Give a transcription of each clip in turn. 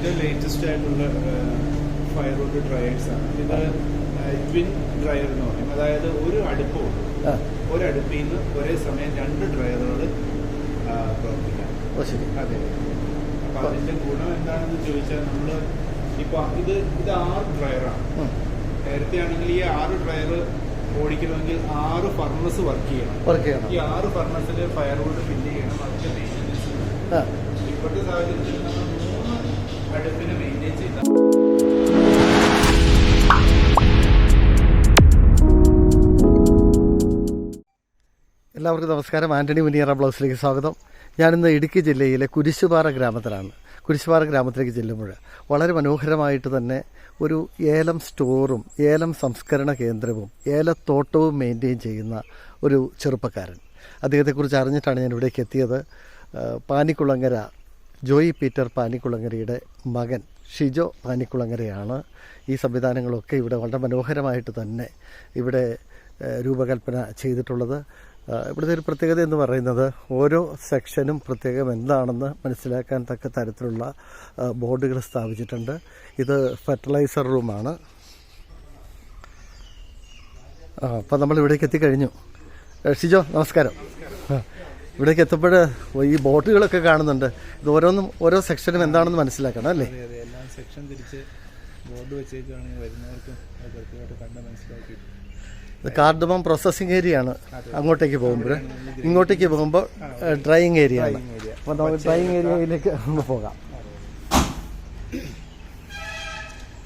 ഇത് ലേറ്റസ്റ്റ് ആയിട്ടുള്ള firewood dryers ആണ്. ഇത് ട്വിൻ ഡ്രയർ എന്ന് പറയും. അതായത് ഒരു അടുപ്പോ ഒരു അടുപ്പിൽ നിന്ന് ഒരേ സമയം രണ്ട് ഡ്രയറുകൾ പ്രവർത്തിക്കാം. അതെ. അപ്പൊ അതിന്റെ ഗുണം എന്താണെന്ന് ചോദിച്ചാൽ നമ്മൾ ഇപ്പൊ ഇത് ഇത് ആറ് ഡ്രയറാണ് നേരത്തെ ആണെങ്കിൽ ഈ ആറ് ഡ്രയർ ഓടിക്കണമെങ്കിൽ ആറ് ഫർണസ് വർക്ക് ചെയ്യണം. വർക്ക് ചെയ്യണം. ഈ ആറ് ഫർണസിൽ ഫയർവുഡ് ഫില്ല് ചെയ്യണം. അതിന്റെ മെയിന്റനൻസ് ഇപ്പോഴത്തെ സാഹചര്യത്തിൽ നമ്മൾ മൂന്ന് അടുപ്പിന് മെയിന്റെയിൻ ചെയ്ത എല്ലാവർക്കും നമസ്കാരം. ആന്റണി മുനിയറ ബ്ലൗസിലേക്ക് സ്വാഗതം. ഞാനിന്ന് ഇടുക്കി ജില്ലയിലെ കുരിശുപാറ ഗ്രാമത്തിലാണ്. കുരിശുപാറ ഗ്രാമത്തിലേക്ക് ചെല്ലുമ്പോൾ വളരെ മനോഹരമായിട്ട് തന്നെ ഒരു ഏലം സ്റ്റോറും ഏലം സംസ്കരണ കേന്ദ്രവും ഏലത്തോട്ടവും മെയിന്റെയിൻ ചെയ്യുന്ന ഒരു ചെറുപ്പക്കാരൻ. അദ്ദേഹത്തെക്കുറിച്ച് അറിഞ്ഞിട്ടാണ് ഞാൻ ഇവിടേക്ക് എത്തിയത്. പാനിക്കുളങ്ങര ജോയി പീറ്റർ പാനിക്കുളങ്ങരയുടെ മകൻ ഷിജോ പാനിക്കുളങ്ങരയാണ്. ഈ സംവിധാനങ്ങളൊക്കെ ഇവിടെ വളരെ മനോഹരമായിട്ട് തന്നെ ഇവിടെ രൂപകൽപ്പന ചെയ്തിട്ടുള്ളത്. ഇവിടുത്തെ ഒരു പ്രത്യേകത എന്ന് പറയുന്നത് ഓരോ സെക്ഷനും പ്രത്യേകം എന്താണെന്ന് മനസ്സിലാക്കാൻ തക്ക തരത്തിലുള്ള ബോർഡുകൾ സ്ഥാപിച്ചിട്ടുണ്ട്. ഇത് ഫെർട്ടിലൈസർ റൂമാണ്. അപ്പോൾ അപ്പം നമ്മൾ ഇവിടേക്ക് എത്തിക്കഴിഞ്ഞു ഷിജോ നമസ്കാരം. ഇവിടേക്ക് എത്തുമ്പോൾ ഈ ബോട്ടുകളൊക്കെ കാണുന്നുണ്ട്. ഇത് ഓരോന്നും ഓരോ സെക്ഷനും എന്താണെന്ന് മനസ്സിലാക്കണം അല്ലേ? എല്ലാം സെക്ഷൻ തിരിച്ച് ബോർഡ് വെച്ചേക്കാണെങ്കിൽ വരുന്നവർക്കും കണ്ട് മനസ്സിലാക്കി. ഇത് കാർഡമം പ്രോസസ്സിംഗ് ഏരിയ ആണ്. അങ്ങോട്ടേക്ക് പോകുമ്പോൾ ഇങ്ങോട്ടേക്ക് പോകുമ്പോൾ ഡ്രൈയിങ് ഏരിയ ആണ്. അപ്പോൾ നമുക്ക് ഡ്രൈയിങ് ഏരിയയിലേക്ക് നമുക്ക് പോകാം.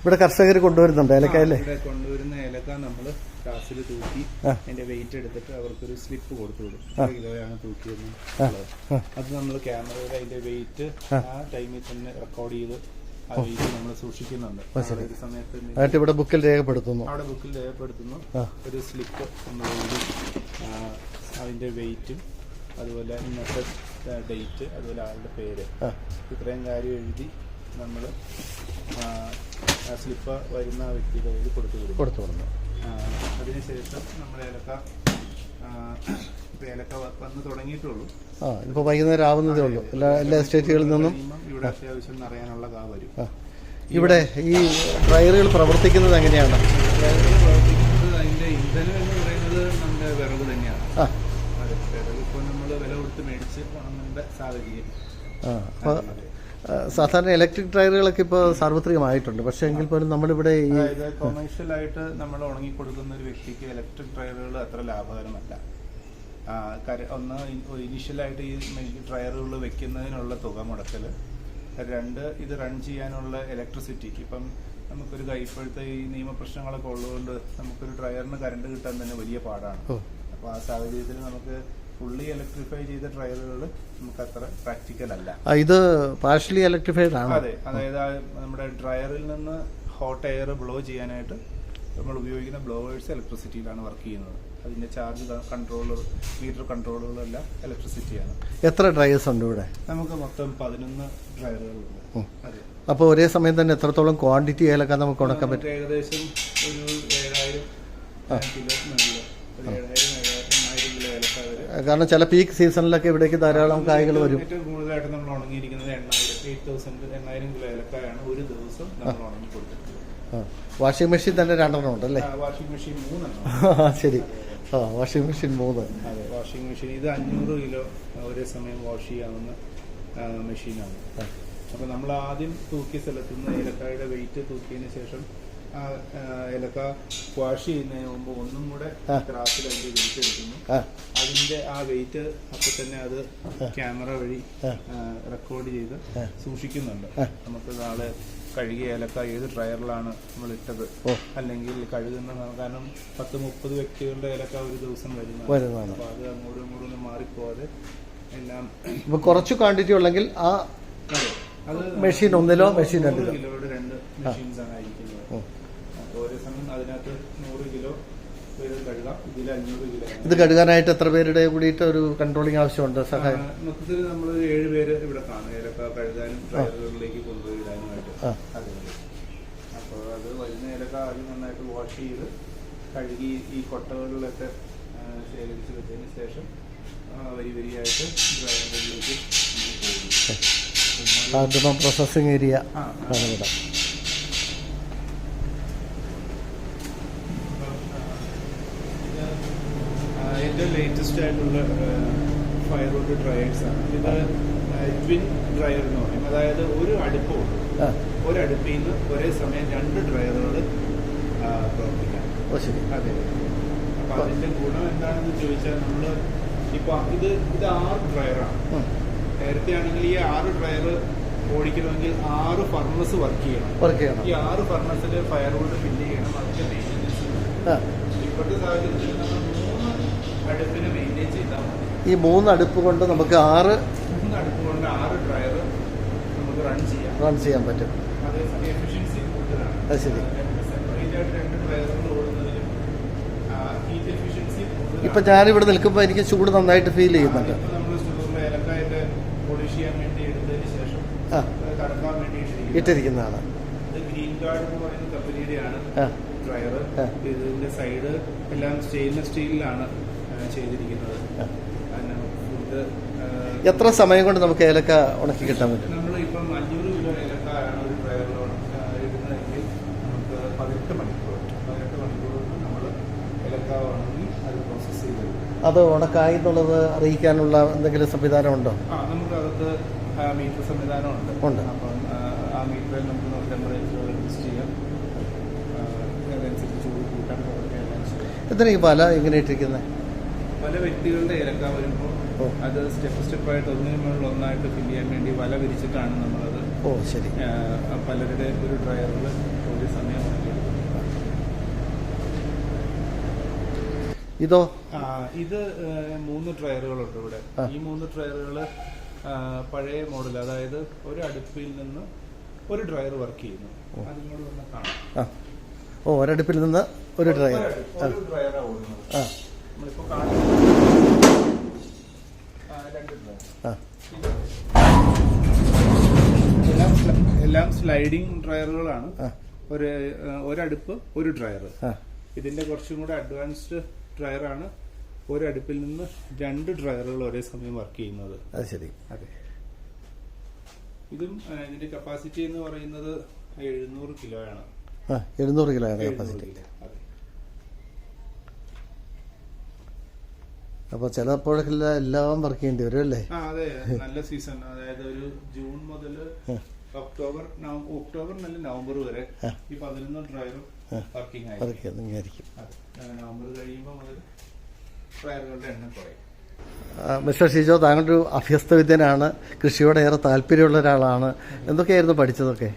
ഇവിടെ കർഷകർ കൊണ്ടുവരുന്നുണ്ട് ഏലക്കായല്ലേ? ഇവിടെ കൊണ്ടുവരുന്ന ഏലക്ക നമ്മൾ ഗ്ലാസ്സിൽ തൂക്കി അതിന്റെ വെയിറ്റ് എടുത്തിട്ട് അവർക്കൊരു സ്ലിപ്പ് കൊടുത്തു വിടും തൂക്കി ഒരു കിലോയാണ് തൂക്കിയെന്ന്. അത് നമ്മൾ ക്യാമറയിൽ അതിന്റെ വെയിറ്റ് ആ. ടൈമിൽ തന്നെ റെക്കോർഡ് ചെയ്ത് ആ നമ്മൾ സൂക്ഷിക്കുന്നുണ്ട്. ഓ, സമയത്ത് ഇവിടെ ബുക്കിൽ രേഖപ്പെടുത്തുന്നു. അവിടെ ബുക്കിൽ രേഖപ്പെടുത്തുന്നു. ഒരു സ്ലിപ്പ് അതിന്റെ വെയിറ്റും അതുപോലെ ഇന്നത്തെ ഡേറ്റ് അതുപോലെ ആളുടെ പേര് ഇത്രയും കാര്യം എഴുതി നമ്മൾ സ്ലിപ്പ് വരുന്ന വ്യക്തിയുടെ കയ്യിൽ കൊടുത്തു വിടും കൊടുത്തു കൊടുക്കും അതിനുശേഷം നമ്മൾ ഏലക്ക ഇപ്പൊ ഏലക്ക വന്ന് തുടങ്ങിയിട്ടുള്ളൂ. ആ ഇപ്പോൾ വൈകുന്നേരം ആവുന്നതേ ഉള്ളൂ. എല്ലാ എല്ലാ എസ്റ്റേറ്റുകളിൽ നിന്നും? ഇവിടെ അത്യാവശ്യം നിറയാനുള്ള കാ വരും. ഇവിടെ ഈ ഡ്രയറുകൾ പ്രവർത്തിക്കുന്നത് എങ്ങനെയാണ്? പ്രവർത്തിക്കുന്നത് അതിന്റെ ഇന്ധനം എന്ന് പറയുന്നത് നമ്മുടെ വിറവ് തന്നെയാണ്. അതെ വിറക് ഇപ്പോൾ നമ്മൾ വില കൊടുത്ത് മേടിച്ച് വാങ്ങേണ്ട സാഹചര്യം. സാധാരണ ഇലക്ട്രിക് ഡ്രയറുകളൊക്കെ ഇപ്പോൾ സാർവത്രികമായിട്ടുണ്ട്. പക്ഷേ എങ്കിൽ പോലും നമ്മളിവിടെ ഈ ആയിട്ട് നമ്മൾ ഉണങ്ങി കൊടുക്കുന്ന ഒരു വ്യക്തിക്ക് ഇലക്ട്രിക് ഡ്രയറുകൾ അത്ര ലാഭകരമല്ല. ഒന്ന് ഇനീഷ്യലായിട്ട് ഈ ഡ്രയറുകൾ വെക്കുന്നതിനുള്ള തുക മുടക്കൽ രണ്ട് ഇത് റൺ ചെയ്യാനുള്ള ഇലക്ട്രിസിറ്റി ഇപ്പം നമുക്കൊരു ഇപ്പോഴത്തെ ഈ നിയമപ്രശ്നങ്ങളൊക്കെ ഉള്ളതുകൊണ്ട് നമുക്കൊരു ഡ്രയറിന് കറണ്ട് കിട്ടാൻ തന്നെ വലിയ പാടാണ്. അപ്പോൾ ആ സാഹചര്യത്തിൽ നമുക്ക് ഫുള്ളി ഇലക്ട്രിഫൈ ചെയ്ത ട്രയലുകൾ നമുക്ക് അത്ര പ്രാക്ടിക്കൽ അല്ല. ഇത് പാർഷ്യലി ഇലക്ട്രിഫൈഡ് ആണ്. അതെ അതായത് നമ്മുടെ ഡ്രയറിൽ നിന്ന് ഹോട്ട് എയർ ബ്ലോ ചെയ്യാനായിട്ട് നമ്മൾ ഉപയോഗിക്കുന്ന ബ്ലോവേഴ്സ് ഇലക്ട്രിസിറ്റിയിലാണ് വർക്ക് ചെയ്യുന്നത്. അതിന്റെ ചാർജ് കൺട്രോളർ മീറ്റർ കൺട്രോളുകളെല്ലാം ഇലക്ട്രിസിറ്റിയാണ് എത്ര ഡ്രയേഴ്സ് ഉണ്ട് ഇവിടെ? നമുക്ക് മൊത്തം പതിനൊന്ന് ഡ്രയറുകളുണ്ട്. അതെ. അപ്പോൾ ഒരേ സമയം തന്നെ എത്രത്തോളം ക്വാണ്ടിറ്റി ഏലക്ക നമുക്ക് ഉണക്കാൻ പറ്റും? ഏകദേശം ഒരു ഏഴായിരം കിലോ കാരണം ചില പീക്ക് സീസണിലൊക്കെ ഇവിടേക്ക് ധാരാളം കായ്കൾ വരും. ഏറ്റവും കൂടുതലായിട്ട് നമ്മൾ ഉണങ്ങിയിരിക്കുന്നത് എണ്ണായിരം എയ്റ്റ് തൗസൻഡ് എണ്ണായിരം കിലോ ഏലക്കായാണ് ഒരു ദിവസം നമ്മൾ ഉണങ്ങി കൊടുത്തിട്ടുള്ളത്. വാഷിംഗ് മെഷീൻ തന്നെ രണ്ടെണ്ണം ഉണ്ടല്ലേ? വാഷിംഗ് മെഷീൻ മൂന്നെണ്ണം. ശരി. ആ വാഷിംഗ് മെഷീൻ മൂന്ന്. അതെ വാഷിംഗ് മെഷീൻ ഇത് അഞ്ഞൂറ് കിലോ ഒരേ സമയം വാഷ് ചെയ്യാവുന്ന മെഷീനാണ് അപ്പൊ അപ്പോൾ നമ്മൾ ആദ്യം തൂക്കിയ സ്ഥലത്ത് നിന്ന് ഏലക്കായുടെ വെയിറ്റ് തൂക്കിയതിന് ശേഷം ഏലക്ക വാഷ് ചെയ്യുന്നതിന് മുമ്പ് ഒന്നും കൂടെ. ഗ്രാഫിൽ അതിന്റെ വെയിറ്റ് എടുക്കുന്നു. അതിന്റെ ആ വെയിറ്റ് അപ്പൊ തന്നെ അത് ക്യാമറ വഴി റെക്കോർഡ് ചെയ്ത് സൂക്ഷിക്കുന്നുണ്ട്. നമുക്ക് നാളെ കഴുകിയ ഏലക്ക ഏത് ഡ്രയറിലാണ് നമ്മൾ ഇട്ടത് അല്ലെങ്കിൽ കഴുകുന്ന കാരണം പത്ത് മുപ്പത് വ്യക്തികളുടെ ഏലക്ക ഒരു ദിവസം വരുന്ന വരുന്നതാണ്. അപ്പൊ അത് അങ്ങോട്ടും ഇങ്ങോട്ടും ഒന്നും മാറിപ്പോവാതെ എല്ലാം ഇപ്പൊ കുറച്ച് ക്വാണ്ടിറ്റി ഉള്ളെങ്കിൽ ആ മെഷീൻ ഒന്നിലോ മെഷീൻ രണ്ടിലോ? കിലോയുടെ രണ്ട് മെഷീൻസ് ആണ് ആയിരിക്കുന്നത്. ഉം. അപ്പൊ ഒരേ സമയം അതിനകത്ത് നൂറ് കിലോ ഇത് കഴുകാനായിട്ട് എത്ര പേരുടെ കൂടിയിട്ട് ഒരു കൺട്രോളിങ് ആവശ്യമുണ്ട് സഹായം മൊത്തത്തിൽ നമ്മൾ ഏഴ് പേര് ഇവിടെ കാണും ഏലക്ക കഴുകാനും ഡ്രൈവറുകളിലേക്ക് കൊണ്ടുപോയി ഇടാനുമായിട്ട് അപ്പോൾ അത് വരുന്ന ഏലക്ക ആദ്യം നന്നായിട്ട് വാഷ് ചെയ്ത് കഴുകി ഈ കൊട്ടകളിലൊക്കെ ശേഖരിച്ച് വെച്ചതിന് ശേഷം വരി വരിയായിട്ട് ഡ്രൈവറിലേക്ക് നമ്മൾ പോകും കാർഡമം പ്രോസസ്സിംഗ് ഏരിയ ആണ് ഇവിടെ ആ, ഏറ്റവും ലേറ്റസ്റ്റ് ആയിട്ടുള്ള ഫയർ വുഡ് ഡ്രയേഴ്സ് ആണ്. ഇത് ട്വിൻ ഡ്രയർ എന്ന് പറയും. അതായത് ഒരു അടുപ്പുണ്ട് ഒരു അടുപ്പിൽ നിന്ന് ഒരേ സമയം രണ്ട് ഡ്രയറുകൾ പ്രവർത്തിക്കാം. അതെ. അപ്പൊ അതിന്റെ ഗുണം എന്താണെന്ന് ചോദിച്ചാൽ നമ്മൾ ഇപ്പൊ ഇത് ഇത് ആറ് ഡ്രയറാണ് നേരത്തെ ആണെങ്കിൽ ഈ ആറ് ഡ്രയർ ഓടിക്കണമെങ്കിൽ ആറ് ഫർണസ് വർക്ക് ചെയ്യണം. വർക്ക് ചെയ്യണം. ഈ ആറ് ഫർണസിൽ ഫയർവുഡ് ഫില്ല് ചെയ്യണം. അതിന്റെ മെയിന്റനൻസ് ഇപ്പോഴത്തെ സാഹചര്യത്തിൽ നമ്മൾ ഈ മൂന്ന് അടുപ്പ് കൊണ്ട് നമുക്ക് ആറ് അടുപ്പ് കൊണ്ട് ആറ് ഡ്രയർ നമുക്ക് റൺ ചെയ്യാം. റൺ ചെയ്യാൻ പറ്റും. അത് ശരി. ഇപ്പൊ ഞാനിവിടെ നിൽക്കുമ്പോൾ എനിക്ക് ചൂട് നന്നായിട്ട് ഫീൽ ചെയ്യുന്നുണ്ട്. ഇട്ടിരിക്കുന്നതാണ്. കമ്പനിയുടെയാണ് ഡ്രയർ. ഇതിന്റെ സൈഡ് എല്ലാം സ്റ്റെയിൻലെസ് സ്റ്റീലിലാണ് ചെയ്തിരിക്കുന്നത്. ഫുഡ് എത്ര സമയം കൊണ്ട് നമുക്ക് ഏലക്ക ഉണക്കി കിട്ടാൻ പറ്റും? അഞ്ഞൂറ് കിലോ ആണ് ഒരു നമുക്ക് പതിനെട്ട് മണിക്കൂർ പതിനെട്ട് മണിക്കൂർ നമ്മൾ ഏലക്ക ഉണങ്ങി അത് പ്രോസസ്സ് അത് ഉണക്കായി എന്നുള്ളത് അറിയിക്കാനുള്ള എന്തെങ്കിലും സംവിധാനം ഉണ്ടോ? ആ നമുക്കകത്ത് മീറ്റർ സംവിധാനമുണ്ട് ഉണ്ട്. അപ്പം ആ, മീറ്ററിൽ നമുക്ക് ടെമ്പറേച്ചർ അഡ്ജസ്റ്റ് ചെയ്യാം. അതനുസരിച്ച് ചൂട് കൂട്ടാൻ എന്തിനാ ഈ പല ഇങ്ങനെ ഇട്ടിരിക്കുന്നത് പല വ്യക്തികളുടെ ഏലക്ക വരുമ്പോൾ അത് സ്റ്റെപ്പ് സ്റ്റെപ്പായിട്ട് ഒന്നിനു മുകളിൽ ഒന്നായിട്ട് ഫില്ല് ചെയ്യാൻ വേണ്ടി വല വിരിച്ചിട്ടാണ് നമ്മളത് ഓ ശരി. പലരുടെ ഒരു ഡ്രയറിൽ ഒരു സമയം. ഇതോ? ആ, ഇത് മൂന്ന് ഡ്രയറുകളുണ്ട് ഇവിടെ. ഈ മൂന്ന് ഡ്രയറുകൾ പഴയ മോഡൽ അതായത് ഒരു അടുപ്പിൽ നിന്ന് ഒരു ഡ്രയർ വർക്ക് ചെയ്യുന്നു. അതിനോട് ഓ ഒരടുപ്പിൽ നിന്ന് ഒരു ഡ്രയർ. ഡ്രയറാണ് ഓടുന്നത്. കാണുന്നത് എല്ലാം സ്ലൈഡിങ് സ്ലൈഡിംഗ് ഡ്രയറുകളാണ്. ഒരു ഒരടുപ്പ് ഒരു ഡ്രയർ ഇതിന്റെ കുറച്ചും കൂടെ അഡ്വാൻസ്ഡ് ഡ്രയറാണ് ഒരടുപ്പിൽ നിന്ന് രണ്ട് ഡ്രയറുകൾ ഒരേ സമയം വർക്ക് ചെയ്യുന്നത്. അത് ശരി. അതെ. ഇതും ഇതിന്റെ കപ്പാസിറ്റി എന്ന് പറയുന്നത് എഴുന്നൂറ് കിലോ ആണ്. ആ എഴുന്നൂറ് കിലോ ആണ് കപ്പാസിറ്റി അതെ. അപ്പോൾ ചിലപ്പോഴൊക്കെ എല്ലാം വർക്ക് ചെയ്യേണ്ടി വരും അല്ലേ അതെ നല്ല സീസൺ അതായത് ഒരു ജൂൺ മുതൽ ഒക്ടോബർ ഒക്ടോബർ നല്ല നവംബർ വരെ ഈ പതിനൊന്ന് ഡ്രൈവർ വർക്കിംഗ് വർക്ക് ആയിരിക്കും. നവംബർ കഴിയുമ്പോൾ മുതൽ ഡ്രൈവറുകളുടെ എണ്ണം കുറയും. മിസ്റ്റർ ഷിജോ താങ്കളൊരു അഭ്യസ്തവിദ്യനാണ് കൃഷിയോട് ഏറെ താല്പര്യമുള്ള ഒരാളാണ്. എന്തൊക്കെയായിരുന്നു പഠിച്ചതൊക്കെ?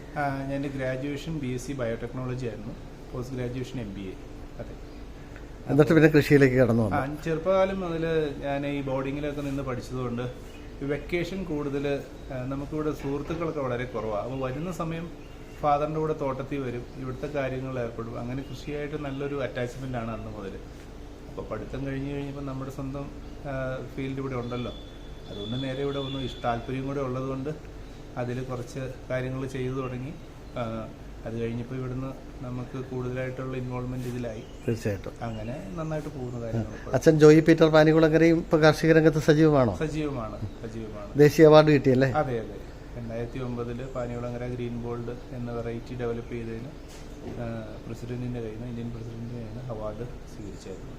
ഞാൻ graduation B S C biotechnology ആയിരുന്നു. Post graduation M B A എന്നിട്ട് പിന്നെ കൃഷിയിലേക്ക് കടന്നു വന്നു. ചെറുപ്പകാലം മുതൽ ഞാൻ ഈ ബോർഡിങ്ങിലൊക്കെ നിന്ന് പഠിച്ചതുകൊണ്ട് വെക്കേഷൻ കൂടുതൽ നമുക്കിവിടെ സുഹൃത്തുക്കളൊക്കെ വളരെ കുറവാണ് അപ്പോൾ വരുന്ന സമയം ഫാദറിന്റെ കൂടെ തോട്ടത്തിൽ വരും ഇവിടുത്തെ കാര്യങ്ങളിൽ ഏർപ്പെടും. അങ്ങനെ കൃഷിയായിട്ട് നല്ലൊരു അറ്റാച്ച്മെന്റ് ആണ് അന്ന് മുതൽ. അപ്പോൾ പഠിത്തം കഴിഞ്ഞ് കഴിഞ്ഞപ്പോൾ നമ്മുടെ സ്വന്തം ഫീൽഡ് ഇവിടെ ഉണ്ടല്ലോ. അതുകൊണ്ട് നേരെ ഇവിടെ ഒന്ന് താല്പര്യം കൂടെ ഉള്ളതുകൊണ്ട് അതിൽ കുറച്ച് കാര്യങ്ങൾ ചെയ്തു തുടങ്ങി. അത് കഴിഞ്ഞപ്പോൾ ഇവിടുന്ന് നമുക്ക് കൂടുതലായിട്ടുള്ള ഇൻവോൾവ്മെന്റ് ഇതിലായി. തീർച്ചയായിട്ടും. അങ്ങനെ നന്നായിട്ട് പോകുന്ന കാര്യങ്ങൾ അച്ഛൻ ജോയി പീറ്റർ പാനികുളങ്കരയും ഇപ്പൊ കാർഷിക രംഗത്ത് സജീവമാണോ? സജീവമാണ് സജീവമാണ്. ദേശീയ അവാർഡ് കിട്ടിയല്ലേ? അതെ അതെ. രണ്ടായിരത്തി ഒമ്പതിൽ പാനികുളങ്കര ഗ്രീൻ ബോൾഡ് എന്ന വെറൈറ്റി ഡെവലപ്പ് ചെയ്തതിന് പ്രസിഡന്റിന്റെ കയ്യിൽ നിന്ന് ഇന്ത്യൻ പ്രസിഡന്റിന്റെ കയ്യിൽ നിന്ന് അവാർഡ് സ്വീകരിച്ചായിരുന്നു.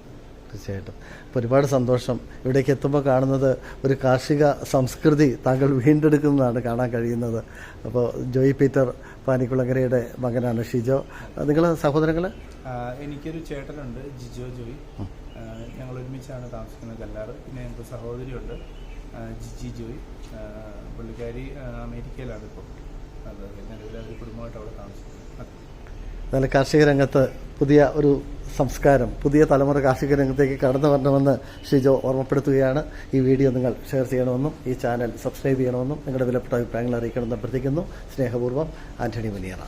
തീർച്ചയായിട്ടും. അപ്പോൾ ഒരുപാട് സന്തോഷം. ഇവിടേക്ക് എത്തുമ്പോൾ കാണുന്നത് ഒരു കാർഷിക സംസ്കൃതി താങ്കൾ വീണ്ടെടുക്കുന്നതാണ് കാണാൻ കഴിയുന്നത്. അപ്പോൾ ജോയി പീറ്റർ പാനിക്കുളങ്ങരയുടെ മകനാണ് ഷിജോ. നിങ്ങൾ സഹോദരങ്ങൾ എനിക്കൊരു ചേട്ടനുണ്ട് ജിജോ ജോയി. ഞങ്ങൾ ഒരുമിച്ചാണ് താമസിക്കുന്നത് കല്ലാറ് പിന്നെ ഞങ്ങൾക്ക് സഹോദരിയുണ്ട് ജിജി ജോയി. പുള്ളിക്കാരി അമേരിക്കയിലാണ് ഇപ്പോൾ അത് നിലവിൽ അവർ കുടുംബമായിട്ട് അവിടെ താമസിക്കുന്നത് നല്ല കാർഷിക രംഗത്ത് പുതിയ ഒരു സംസ്കാരം പുതിയ തലമുറ കാർഷിക രംഗത്തേക്ക് കടന്നു വരണമെന്ന് ഷിജോ ഓർമ്മപ്പെടുത്തുകയാണ്. ഈ വീഡിയോ നിങ്ങൾ ഷെയർ ചെയ്യണമെന്നും ഈ ചാനൽ സബ്സ്ക്രൈബ് ചെയ്യണമെന്നും നിങ്ങളുടെ വിലപ്പെട്ട അഭിപ്രായങ്ങൾ അറിയിക്കണമെന്ന് അഭ്യർത്ഥിക്കുന്നു. സ്നേഹപൂർവം ആന്റണി മുനിയറ.